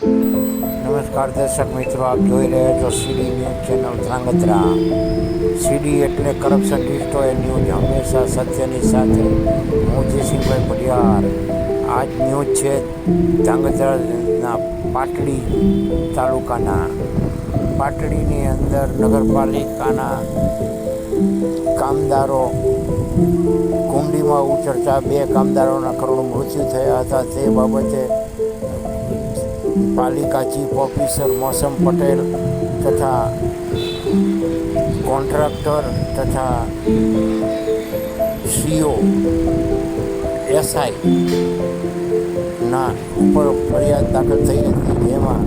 નમસ્કાર દર્શક મિત્રો, આપ જોઈ રહ્યા છો CD news channel Dhrangadhra. CD એટલે કરપ્શન એ ન્યૂઝ. હંમેશા સત્યની સાથે. હું જયસિંહભાઈ પટિયાર આજ ન્યૂઝ છે ધ્રાંગધ્રાના પાટડી તાલુકાના. પાટડીની અંદર નગરપાલિકાના કામદારો કુંડીમાં ઉછળતા બે કામદારોના કરોડ મૃત્યુ થયા હતા. તે બાબતે પાલિકા ચીફ ઓફિસર મોસમ પટેલ તથા કોન્ટ્રાક્ટર તથા સીઓ એસઆઈ ના ઉપર ફરિયાદ દાખલ થઈ હતી. જેમાં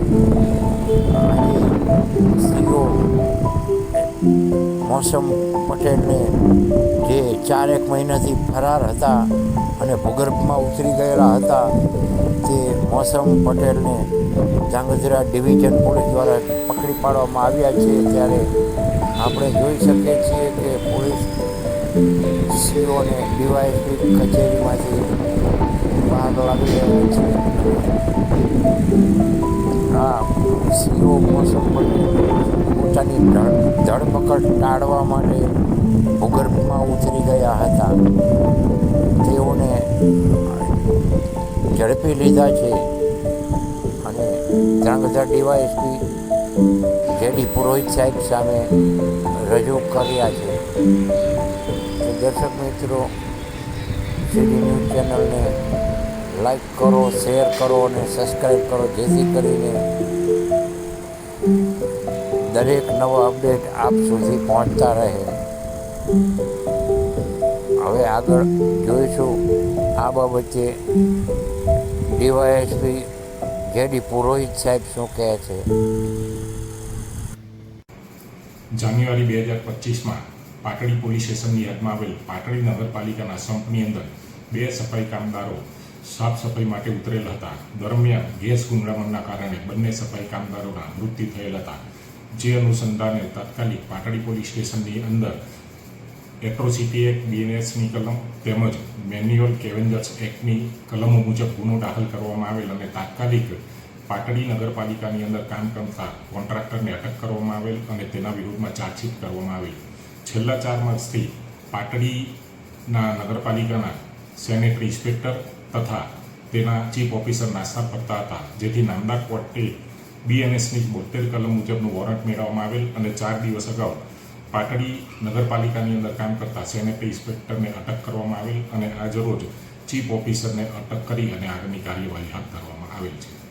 સીઓ મોસમ પટેલને જે ચારેક મહિનાથી ફરાર હતા અને ભૂગર્ભમાં ઉતરી ગયેલા હતા, તે મોસમ પટેલને ધ્રાંગધ્રા ડિવિઝન પોલીસ દ્વારા પકડી પાડવામાં આવ્યા છે. ત્યારે આપણે જોઈ શકીએ છીએ કે પોલીસ સીઓને ડીવાયએસપી કચેરીમાંથી બહાર લાવી રહ્યા છે. આ સીઓ મોસમ પટેલ પોતાની ધરપકડ ટાળવા માટે ભૂગર્ભમાં ઉતરી ગયા હતા. તેઓને ઝડપી લીધા છે. અને ધ્રાંગધ્રા ડીવાયએસપી જેડી પુરોહિત સાહેબ સામે રજૂ કર્યા છે. દર્શક મિત્રો સીડી ન્યૂઝ ચેનલને લાઈક કરો, શેર કરો અને સબસ્ક્રાઈબ કરો, જેથી કરીને દરેક નવો અપડેટ આપ સુધી પહોંચતા રહે. હવે આગળ જોઈશું આ બાબતે ડીવાયએસપી જેડી પુરોહિત સાહેબ શું કહે છે? જાન્યુઆરી બે હજાર પચીસમાં પાટડી પોલીસ સ્ટેશનની હદમાં આવેલ પાટડી નગરપાલિકાના સંપની અંદર બે સફાઈ કામદારો સાફ સફાઈ માટે ઉતરેલ હતા. દરમિયાન ગેસ ગુંડામણના કારણે બંને સફાઈ કામદારોના મૃત્યુ થયેલ હતા. જે અનુસંધાને તાત્કાલિક પાટડી પોલીસ સ્ટેશનની અંદર એટ્રોસિટી એક્ટ બીએનએસની કલમ તેમજ મેન્યુઅલ કેવેન્જર્સ એક્ટની કલમો મુજબ ગુનો દાખલ કરવામાં આવેલ અને તાત્કાલિક પાટડી નગરપાલિકાની અંદર કામ કરતા કોન્ટ્રાક્ટરને અટક કરવામાં આવેલ અને તેના વિરુદ્ધમાં ચાર્જશીટ કરવામાં આવેલ. છેલ્લા ચાર માસથી પાટડીના નગરપાલિકાના સેનેટરી ઇન્સ્પેક્ટર તથા તેના ચીફ ઓફિસર નાસ્તા ફરતા હતા, જેથી નામદાર કોર્ટે બીએનએસની બોતેર કલમ મુજબનું વોરંટ મેળવવામાં આવેલ અને ચાર દિવસ અગાઉ પાટડી નગરપાલિકાની અંદર કામ કરતા સેનેટરી ઇન્સ્પેક્ટરને અટક કરવામાં આવેલ અને આજ રોજ ચીફ ઓફિસરને અટક કરી અને આગળની કાર્યવાહી હાથ ધરવામાં આવેલ છે.